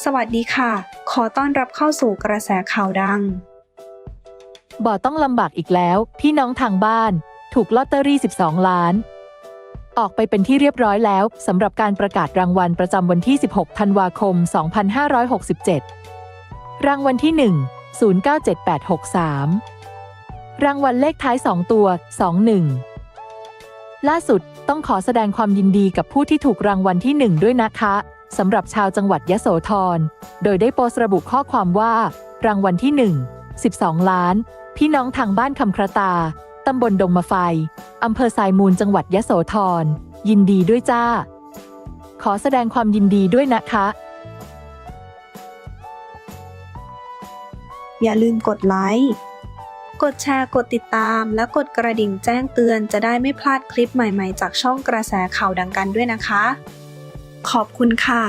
สวัสดีค่ะ ขอต้อนรับเข้าสู่กระแสข่าวดัง บ่ต้องลำบากอีกแล้ว พี่น้องทางบ้าน ถูกลอตเตอรี่ 12 ล้าน ออกไปเป็นที่เรียบร้อยแล้วสำหรับการประกาศรางวัลประจำวันที่ 16 ธันวาคม 2567 รางวัลที่ 1 097863 รางวัลเลขท้าย 2 ตัว 21 ล่าสุดต้องขอแสดงความยินดีกับผู้ที่ถูกรางวัลที่ 1 ด้วยนะคะ สำหรับชาวจังหวัดยะโสธร โดยได้โพสต์ระบุข้อความว่า รางวัลที่ 1 12 ล้าน พี่น้องทางบ้านคำครตา ตำบลดงมะไฟ อำเภอสายมูลจังหวัดยะโสธร ยินดีด้วยจ้า ขอแสดงความยินดีด้วยนะคะ อย่าลืมกดไลค์ กดแชร์ กดติดตาม และกดกระดิ่งแจ้งเตือนจะได้ไม่พลาดคลิปใหม่ๆ จากช่องกระแสข่าวดังกันด้วยนะคะ ขอบคุณค่ะ